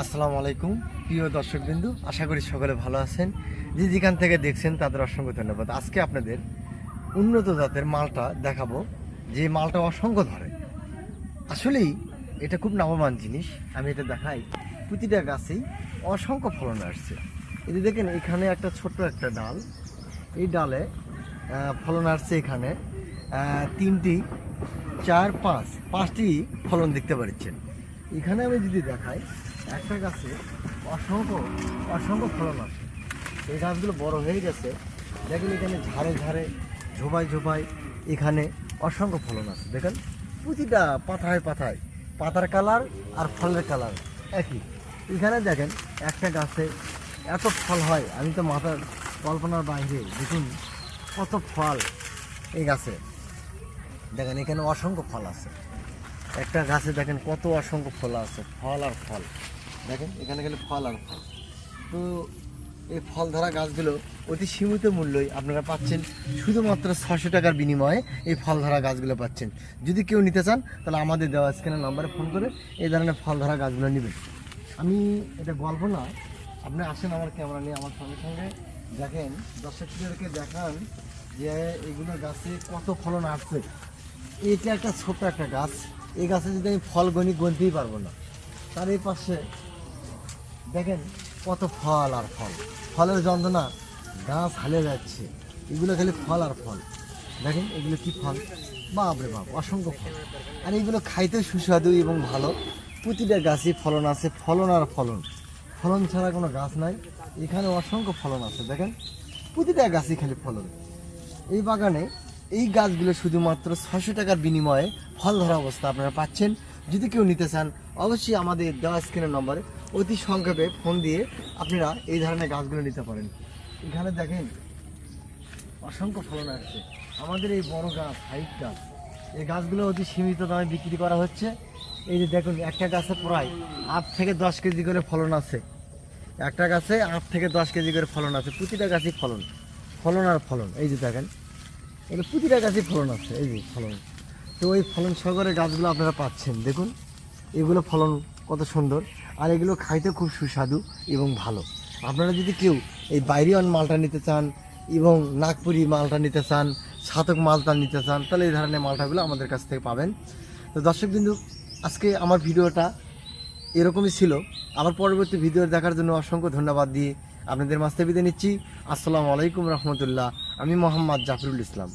আসসালামু আলাইকুম। প্রিয় দর্শকবিন্দু, আশা করি সকলে ভালো আছেন। যে যেখান থেকে দেখছেন, তাদের অসংখ্য ধন্যবাদ। আজকে আপনাদের উন্নত জাতের মালটা দেখাবো, যে মালটা অসংখ্য ধরে। আসলেই এটা খুব লাভবান জিনিস, আমি এটা দেখাই। প্রতিটা গাছেই অসংখ্য ফলন আসছে। যে দেখেন, এখানে একটা ছোট্ট একটা ডাল। এই ডালে ফলন আসছে এখানে তিনটি, চার, পাঁচ, পাঁচটি ফলন দেখতে পাচ্ছেন। এখানে আমি যদি দেখাই, একটা গাছে অসংখ্য অসংখ্য ফলন আসে এই গাছগুলো বড় হয়ে গেছে। দেখেন এখানে ঝাড়ে ঝাড়ে, ঝোপায় ঝোপায় এখানে অসংখ্য ফলন আছে। দেখেন, প্রতিটা পাতায় পাতায়, পাতার কালার আর ফলের কালার একই। এখানে দেখেন, একটা গাছে এত ফল হয়, আমি তো মাথার কল্পনার বাইরে দেখুন কত ফল এই গাছে। দেখেন, এখানে অসংখ্য ফল আছে। একটা গাছে দেখেন কত অসংখ্য ফল আছে, ফল আর ফল। দেখেন, এখানে গেলে ফল আর ফল। তো এই ফল ধরা গাছগুলো অতি সীমিত মূল্যই আপনারা পাচ্ছেন, শুধুমাত্র ছশো টাকার বিনিময়ে এই ফল ধরা গাছগুলো পাচ্ছেন। যদি কেউ নিতে চান, তাহলে আমাদের দেওয়া স্ক্যানের নাম্বারে ফোন করে এই ধরনের ফল ধরা গাছগুলো নেবেন। আমি এটা গল্প না, আপনি আসেন আমার ক্যামেরা নিয়ে আমার সঙ্গে সঙ্গে। দেখেন, দর্শকদেরকে দেখান যে এগুলো গাছে কত ফলন আসছে। এটা একটা ছোট একটা গাছ এই গাছে যদি আমি ফল গণি গনতেই পারব না, তার এই পাশে দেখেন কত ফল আর ফল। ফলের যন্ত্রণা গাছ হালে যাচ্ছে, এগুলো খালি ফল আর ফল। দেখেন এগুলো কি ফল? বাপরে বাপ, অসংখ্য ফল। আর এগুলো খাইতে সুস্বাদু এবং ভালো। প্রতিটা গাছে ফলন আছে, ফলন আর ফলন। ফলন ছাড়া কোনো গাছ নাই, এখানে অসংখ্য ফলন আছে। দেখেন, প্রতিটা গাছই খালি ফলন। এই বাগানে এই গাছগুলো শুধুমাত্র ছশো টাকার বিনিময়ে ফল ধরা অবস্থা আপনারা পাচ্ছেন। যদি কেউ নিতে চান, অবশ্যই আমাদের দেওয়া স্ক্রিনের নম্বরে অতি সংক্ষেপে ফোন দিয়ে আপনারা এই ধরনের গাছগুলো নিতে পারেন। এখানে দেখেন, অসংখ্য ফলন আসছে। আমাদের এই বড় গাছ, হাইট গাছ, এই গাছগুলো অতি সীমিত দামে বিক্রি করা হচ্ছে। এই যে দেখুন, একটা গাছে প্রায় আট থেকে দশ কেজি করে ফলন আছে। একটা গাছে আট থেকে দশ কেজি করে ফলন আছে। প্রতিটা গাছই ফলন ফলন আর ফলন। এই যে দেখেন এটা প্রতিটা গাছই ফলন আছে, এই যে ফলন। তো ওই ফলন সহকারে গাছগুলো আপনারা পাচ্ছেন, দেখুন। এগুলো ফলন কত সুন্দর, আর এগুলো খাইতে খুব সুস্বাদু এবং ভালো। আপনারা যদি কেউ এই বাইরিয়ান মালটা নিতে চান এবং নাগপুরি মালটা নিতে চান, সাতক মালটা নিতে চান, তাহলে এই ধরনের মালটাগুলো আমাদের কাছ থেকে পাবেন। তো দর্শক বিন্দু, আজকে আমার ভিডিওটা এরকমই ছিল। আমার পরবর্তী ভিডিও দেখার জন্য অসংখ্য ধন্যবাদ দিয়ে আপনাদের মাঝে বিদায় নিচ্ছি। আসসালামু আলাইকুম রহমতুল্লাহ। আমি মোহাম্মদ জাফরুল ইসলাম।